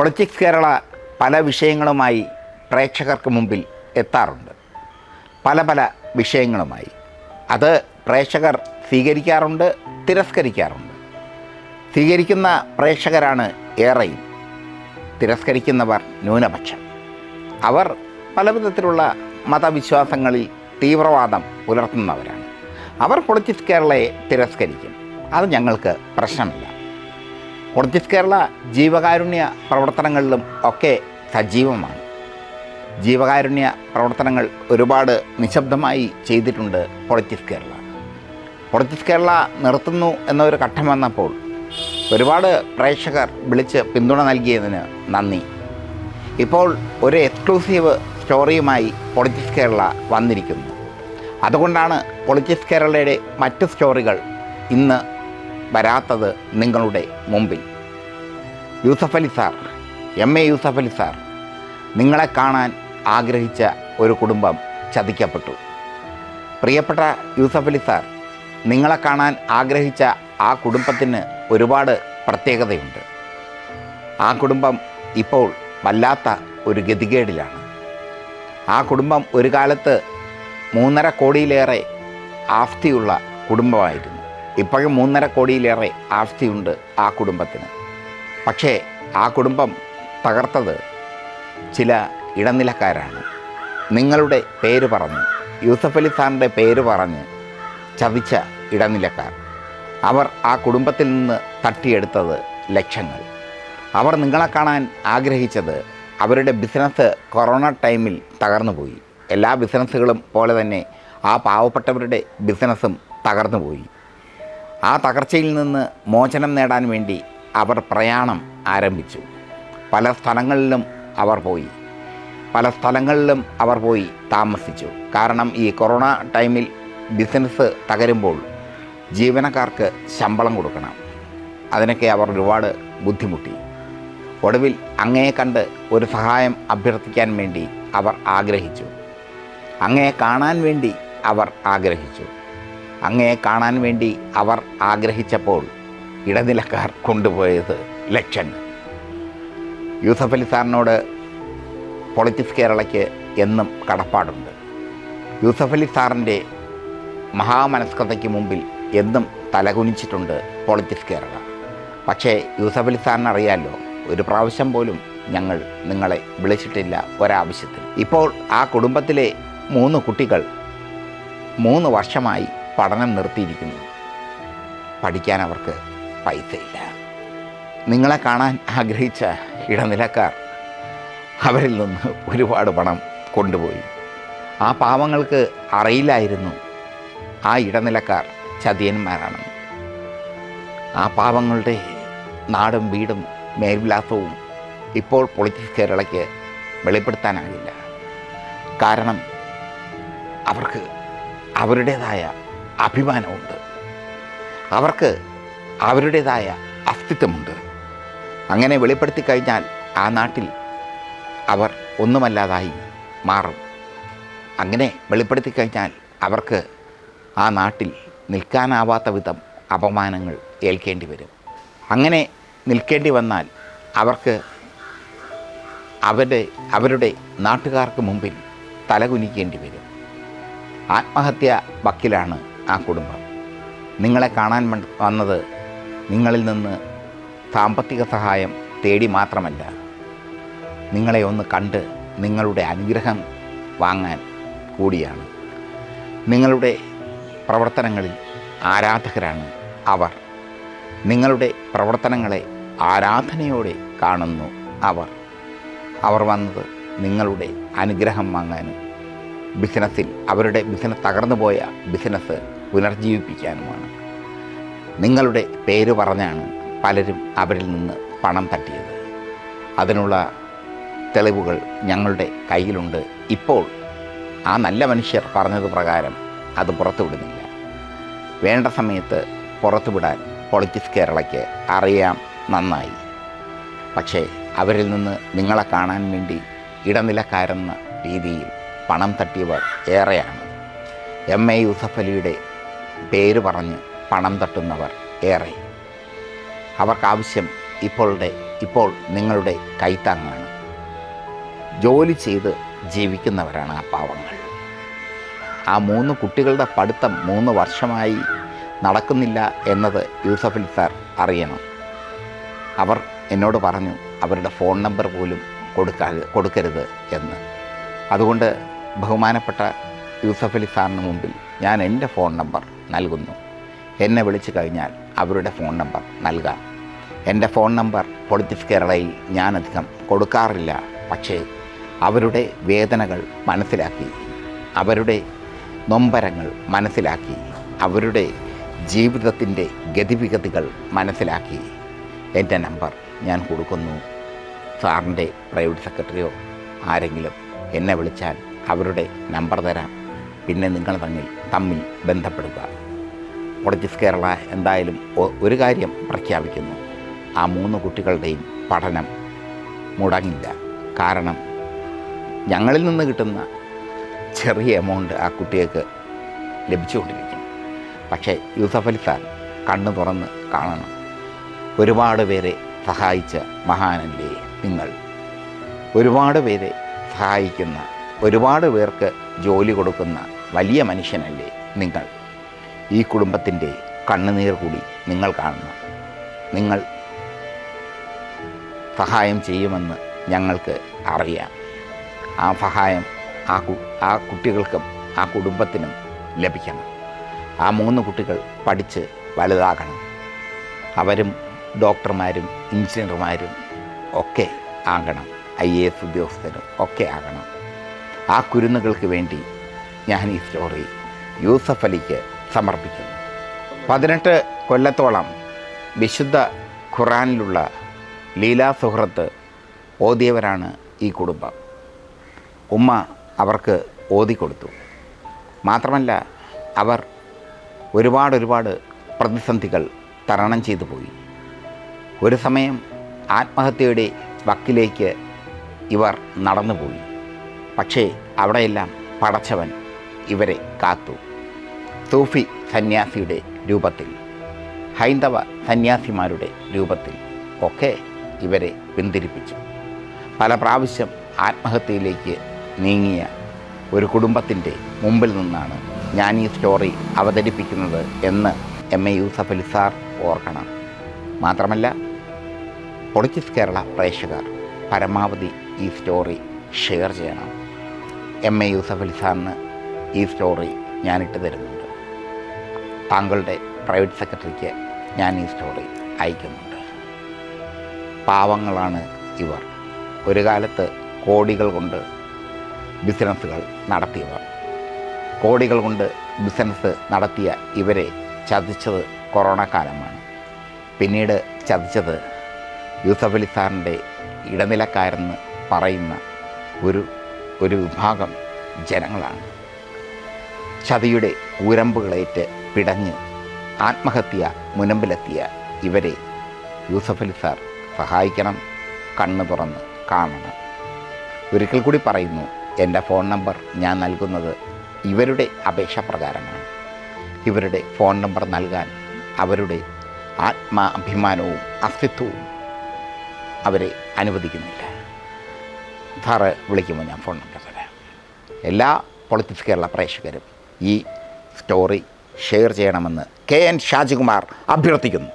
Politics Kerala പല വിഷയങ്ങളുമായി പ്രേക്ഷകർക്ക് മുമ്പിൽ എത്താറുണ്ട്. പല പല വിഷയങ്ങളുമായി. അത് പ്രേക്ഷകർ സ്വീകരിക്കാറുണ്ട് തിരസ്കരിക്കാറുണ്ട്. സ്വീകരിക്കുന്ന പ്രേക്ഷകരാണ് ഏറെയും. തിരസ്കരിക്കുന്നവർ ന്യൂനപക്ഷം. അവർ പലവിധത്തിലുള്ള മതവിശ്വാസങ്ങളിൽ തീവ്രവാദം പുലർത്തുന്നവരാണ്. അവർ പൊളിറ്റിക്സ് കേരളയെ തിരസ്കരിക്കും. അത് ഞങ്ങൾക്ക് പ്രശ്നമില്ല. പൊളിറ്റിക്സ് കേരള ജീവകാരുണ്യ പ്രവർത്തനങ്ങളിലും ഒക്കെ സജീവമാണ്. ജീവകാരുണ്യ പ്രവർത്തനങ്ങൾ ഒരുപാട് നിശബ്ദമായി ചെയ്തിട്ടുണ്ട് പൊളിറ്റിക്സ് കേരള. പൊളിറ്റിക്സ് കേരള നിർത്തുന്നു എന്നൊരു ഘട്ടം വന്നപ്പോൾ ഒരുപാട് പ്രേക്ഷകർ വിളിച്ച് പിന്തുണ നൽകിയതിന് നന്ദി. ഇപ്പോൾ ഒരു എക്സ്ക്ലൂസീവ് സ്റ്റോറിയുമായി പൊളിറ്റിക്സ് കേരള വന്നിരിക്കുന്നു. അതുകൊണ്ടാണ് പൊളിറ്റിക്സ് കേരളയുടെ മറ്റ് സ്റ്റോറികൾ ഇന്ന് വരാത്തത് നിങ്ങളുടെ മുമ്പിൽ. Yusuf Ali sir M A Yusuf Ali sir നിങ്ങളെ കാണാൻ ആഗ്രഹിച്ച ഒരു കുടുംബം ചതിക്കപ്പെട്ടു. പ്രിയപ്പെട്ട യൂസഫ് അലി സാർ നിങ്ങളെ കാണാൻ ആഗ്രഹിച്ച ആ കുടുംബത്തിന് ഒരുപാട് പ്രത്യേകതയുണ്ട്. ആ കുടുംബം ഇപ്പോൾ വല്ലാത്ത ഒരു ഗതികേടിലാണ്. ആ കുടുംബം ഒരു കാലത്ത് മൂന്നര കോടിയിലേറെ ആസ്തിയുള്ള കുടുംബമായിരുന്നു. ഇപ്പോഴും മൂന്നര കോടിയിലേറെ ആസ്തിയുണ്ട് ആ കുടുംബത്തിന്. പക്ഷേ ആ കുടുംബം തകർത്തത് ചില ഇടനിലക്കാരാണ്. നിങ്ങളുടെ പേര് പറഞ്ഞ് യൂസഫ് അലി സാറിന്റെ പേര് പറഞ്ഞ് ചതിച്ച ഇടനിലക്കാർ. അവർ ആ കുടുംബത്തിൽ നിന്ന് തട്ടിയെടുത്തത് ലക്ഷങ്ങൾ. അവർ നിങ്ങളെ കാണാൻ ആഗ്രഹിച്ചത് അവരുടെ ബിസിനസ് കൊറോണ ടൈമിൽ തകർന്നുപോയി. എല്ലാ ബിസിനസ്സുകളും പോലെ തന്നെ ആ പാവപ്പെട്ടവരുടെ ബിസിനസ്സും തകർന്നുപോയി. ആ തകർച്ചയിൽ നിന്ന് മോചനം നേടാൻ വേണ്ടി അവർ പ്രയാണം ആരംഭിച്ചു. പല സ്ഥലങ്ങളിലും അവർ പോയി. പല സ്ഥലങ്ങളിലും അവർ പോയി താമസിച്ചു. കാരണം ഈ കൊറോണ ടൈമിൽ ബിസിനസ് തകരുമ്പോൾ ജീവനക്കാർക്ക് ശമ്പളം കൊടുക്കണം. അതിനൊക്കെ അവർ ഒരുപാട് ബുദ്ധിമുട്ടി. ഒടുവിൽ അങ്ങയെ കണ്ട് ഒരു സഹായം അഭ്യർത്ഥിക്കാൻ വേണ്ടി അവർ ആഗ്രഹിച്ചു. അങ്ങയെ കാണാൻ വേണ്ടി അവർ ആഗ്രഹിച്ചു. അങ്ങയെ കാണാൻ വേണ്ടി അവർ ആഗ്രഹിച്ചപ്പോൾ ഇടനിലക്കാർ കൊണ്ടുപോയത് ലക്ഷങ്ങൾ യൂസഫ് അലി സാറിനോട് പൊളിറ്റിക്സ് കേരളയ്ക്ക് എന്നും കടപ്പാടുണ്ട്. യൂസഫ് അലി സാറിന്റെ മഹാമനസ്കതയ്ക്ക് മുമ്പിൽ എന്നും തലകുനിച്ചിട്ടുണ്ട് പൊളിറ്റിക്സ് കേരള. പക്ഷേ യൂസഫ് അലി സാറിന് അറിയാമല്ലോ ഒരു പ്രാവശ്യം പോലും ഞങ്ങൾ നിങ്ങളെ വിളിച്ചിട്ടില്ല ഒരാവശ്യത്തിൽ ഇപ്പോൾ ആ കുടുംബത്തിലെ മൂന്ന് കുട്ടികൾ മൂന്ന് വർഷമായി പഠനം നിർത്തിയിരിക്കുന്നു. പഠിക്കാൻ അവർക്ക് പൈസയില്ല. നിങ്ങളെ കാണാൻ ആഗ്രഹിച്ച ഇടനിലക്കാർ അവരിൽ നിന്ന് ഒരുപാട് പണം കൊണ്ടുപോയി. ആ പാവങ്ങൾക്ക് അറിയില്ലായിരുന്നു ആ ഇടനിലക്കാർ ചതിയന്മാരാണെന്ന്. ആ പാവങ്ങളുടെ നാടും വീടും മേൽവിലാസവും ഇപ്പോൾ പൊളിറ്റിക്സ് കേരളയ്ക്ക് വെളിപ്പെടുത്താനാകില്ല. കാരണം അവർക്ക് അവരുടേതായ അഭിമാനമുണ്ട്. അവർക്ക് അവരുടേതായ അസ്തിത്വമുണ്ട്. അങ്ങനെ വെളിപ്പെടുത്തി കഴിഞ്ഞാൽ ആ നാട്ടിൽ അവർ ഒന്നുമല്ലാതായി മാറും. അങ്ങനെ വെളിപ്പെടുത്തി കഴിഞ്ഞാൽ അവർക്ക് ആ നാട്ടിൽ നിൽക്കാനാവാത്ത വിധം അപമാനങ്ങൾ ഏൽക്കേണ്ടി വരും. അങ്ങനെ നിൽക്കേണ്ടി വന്നാൽ അവർക്ക് അവരുടെ അവരുടെ നാട്ടുകാർക്ക് മുമ്പിൽ തലകുനിക്കേണ്ടി വരും. ആത്മഹത്യ വക്കിലാണ് ആ കുടുംബം. നിങ്ങളെ കാണാൻ വന്നത് നിങ്ങളിൽ നിന്ന് സാമ്പത്തിക സഹായം തേടി മാത്രമല്ല. നിങ്ങളെ ഒന്ന് കണ്ട് നിങ്ങളുടെ അനുഗ്രഹം വാങ്ങാൻ കൂടിയാണ്. നിങ്ങളുടെ പ്രവർത്തനങ്ങളിൽ ആരാധകരാണ് അവർ. നിങ്ങളുടെ പ്രവർത്തനങ്ങളെ ആരാധനയോടെ കാണുന്നു അവർ. അവർ വന്നത് നിങ്ങളുടെ അനുഗ്രഹം വാങ്ങാനും ബിസിനസ്സിൽ അവരുടെ ബിസിനസ് തകർന്നു പോയ ബിസിനസ് പുനർജീവിപ്പിക്കാനുമാണ്. നിങ്ങളുടെ പേര് പറഞ്ഞാണ് പലരും അവരിൽ നിന്ന് പണം തട്ടിയത്. അതിനുള്ള തെളിവുകൾ ഞങ്ങളുടെ കയ്യിലുണ്ട്. ഇപ്പോൾ ആ നല്ല മനുഷ്യർ പറഞ്ഞത് പ്രകാരം അത് പുറത്തുവിടുന്നില്ല. വേണ്ട സമയത്ത് പുറത്തുവിടാൻ പൊളിറ്റിക്സ് കേരളയ്ക്ക് അറിയാം നന്നായി. പക്ഷേ അവരിൽ നിന്ന് നിങ്ങളെ കാണാൻ വേണ്ടി ഇടനിലക്കാരെന്ന രീതിയിൽ പണം തട്ടിയവർ ഏറെയാണ്. എം എ യൂസഫ് അലിയുടെ പേര് പറഞ്ഞ് പണം തട്ടുന്നവർ ഏറെ. അവർക്കാവശ്യം ഇപ്പോളുടെ ഇപ്പോൾ നിങ്ങളുടെ കൈത്താങ്ങാണ്. ജോലി ചെയ്ത് ജീവിക്കുന്നവരാണ് ആ പാവങ്ങൾ. ആ മൂന്ന് കുട്ടികളുടെ പഠിത്തം മൂന്ന് വർഷമായി നടക്കുന്നില്ല എന്നത് യൂസഫലി സാർ അറിയണം. അവർ എന്നോട് പറഞ്ഞു അവരുടെ ഫോൺ നമ്പർ പോലും കൊടുക്കാ കൊടുക്കരുത് എന്ന്. അതുകൊണ്ട് ബഹുമാനപ്പെട്ട യൂസഫലി സാറിന് മുമ്പിൽ ഞാൻ എന്റെ ഫോൺ നമ്പർ നൽകുന്നു. എന്നെ വിളിച്ചു കഴിഞ്ഞാൽ അവരുടെ ഫോൺ നമ്പർ നൽകാം. എന്റെ ഫോൺ നമ്പർ പൊളിറ്റിക്സ് കേരളയിൽ ഞാനധികം കൊടുക്കാറില്ല. പക്ഷേ അവരുടെ വേദനകൾ മനസ്സിലാക്കി അവരുടെ നൊമ്പരങ്ങൾ മനസ്സിലാക്കി അവരുടെ ജീവിതത്തിന്റെ ഗതിവിഗതികൾ മനസ്സിലാക്കി എന്റെ നമ്പർ ഞാൻ കൊടുക്കുന്നു. സാറിന്റെ പ്രൈവറ്റ് സെക്രട്ടറിയോ ആരെങ്കിലും എന്നെ വിളിച്ചാൽ അവരുടെ നമ്പർ തരാം. പിന്നെ നിങ്ങൾ തമ്മിൽ തമ്മിൽ ബന്ധപ്പെടുക. പൊളിറ്റിക്സ് കേരള എന്തായാലും ഒരു കാര്യം പ്രഖ്യാപിക്കുന്നു. ആ മൂന്ന് കുട്ടികളുടെയും പഠനം മുടങ്ങില്ല. കാരണം ഞങ്ങളിൽ നിന്ന് കിട്ടുന്ന ചെറിയ എമൗണ്ട് ആ കുട്ടികൾക്ക് ലഭിച്ചുകൊണ്ടിരിക്കും. പക്ഷേ യൂസഫ് അലി സാർ കണ്ണു തുറന്ന് കാണണം. ഒരുപാട് പേരെ സഹായിച്ച മഹാനല്ലേ നിങ്ങൾ? ഒരുപാട് പേരെ സഹായിക്കുന്ന ഒരുപാട് പേർക്ക് ജോലി കൊടുക്കുന്ന വലിയ മനുഷ്യനല്ലേ നിങ്ങൾ? ഈ കുടുംബത്തിന്റെ കണ്ണുനീർ കൂടി നിങ്ങൾ കാണണം. നിങ്ങൾ സഹായം ചെയ്യുമെന്ന് ഞങ്ങൾക്ക് അറിയാം. ആ സഹായം ആ ആ കുട്ടികൾക്കും ആ കുടുംബത്തിനും ലഭിക്കണം. ആ മൂന്ന് കുട്ടികൾ പഠിച്ച് വലുതാകണം. അവരും ഡോക്ടർമാരും എഞ്ചിനീയർമാരും ഒക്കെ ആകണം. ഐ എ എസ് ഉദ്യോഗസ്ഥരും ഒക്കെ ആകണം. ആ കുരുന്നുകൾക്ക് വേണ്ടി ഞാൻ ഈ സ്റ്റോറി യൂസഫ് അലിക്ക് സമർപ്പിക്കുന്നു. പതിനെട്ട് കൊല്ലത്തോളം വിശുദ്ധ ഖുറാനിലുള്ള ലീലാ സുഹൃത്ത് ഓതിയവരാണ് ഈ കുടുംബം. ഉമ്മ അവർക്ക് ഓതിക്കൊടുത്തു മാത്രമല്ല അവർ ഒരുപാട് ഒരുപാട് പ്രതിസന്ധികൾ തരണം ചെയ്തു പോയി. ഒരു സമയം ആത്മഹത്യയുടെ വക്കിലേക്ക് ഇവർ നടന്നുപോയി. പക്ഷേ അവിടെയെല്ലാം പടച്ചവൻ ഇവരെ കാത്തു. സൂഫി സന്യാസിയുടെ രൂപത്തിൽ ഹൈന്ദവ സന്യാസിമാരുടെ രൂപത്തിൽ ഒക്കെ ഇവരെ പിന്തിരിപ്പിച്ചു. പല പ്രാവശ്യം ആത്മഹത്യയിലേക്ക് നീങ്ങിയ ഒരു കുടുംബത്തിന്റെ മുമ്പിൽ നിന്നാണ് ഞാൻ ഈ സ്റ്റോറി അവതരിപ്പിക്കുന്നത് എന്ന് M A Yusuf Ali sir ഓർക്കണം. മാത്രമല്ല പൊളിറ്റിക്സ് കേരള പ്രേക്ഷകർ പരമാവധി ഈ സ്റ്റോറി ഷെയർ ചെയ്യണം. എം എ യൂസഫ് അലി സാറിന് ഈ സ്റ്റോറി ഞാനിട്ട് തരുന്നുണ്ട് താങ്കളുടെ പ്രൈവറ്റ് സെക്രട്ടറിക്ക് ഞാൻ ഈ സ്റ്റോറി അയക്കുന്നുണ്ട്. പാവങ്ങളാണ് ഇവർ. ഒരു കാലത്ത് കോടികൾ കൊണ്ട് ബിസിനസ്സുകൾ നടത്തിയവർ. കോടികൾ കൊണ്ട് ബിസിനസ് നടത്തിയ ഇവരെ ചതിച്ചത് കൊറോണ കാലമാണ്. പിന്നീട് ചതിച്ചത് യൂസഫ് അലി സാറിന്റെ ഇടനിലക്കാരെന്ന് പറയുന്ന ഒരു ഒരു വിഭാഗം ജനങ്ങളാണ്. ചതിയുടെ കൂരമ്പുകളേറ്റ് പിടഞ്ഞ് ആത്മഹത്യ മുനമ്പിലെത്തിയ ഇവരെ യൂസഫ് അലി സാർ സഹായിക്കണം കണ്ണു തുറന്ന് കാണണം. ഒരിക്കൽ കൂടി പറയുന്നു എന്റെ ഫോൺ നമ്പർ ഞാൻ നൽകുന്നത് ഇവരുടെ അപേക്ഷ പ്രകാരമാണ്. ഇവരുടെ ഫോൺ നമ്പർ നൽകാൻ അവരുടെ ആത്മാഭിമാനവും അസ്തിത്വവും അവരെ അനുവദിക്കുന്നില്ല. സാറ് വിളിക്കുമ്പോൾ ഞാൻ ഫോൺ നമ്പർ തരാം. എല്ലാ പൊളിറ്റിക്സ് കേരള പ്രേക്ഷകരും ഈ സ്റ്റോറി ഷെയർ ചെയ്യണമെന്ന് കെ എൻ ഷാജികുമാർ അഭ്യർത്ഥിക്കുന്നു.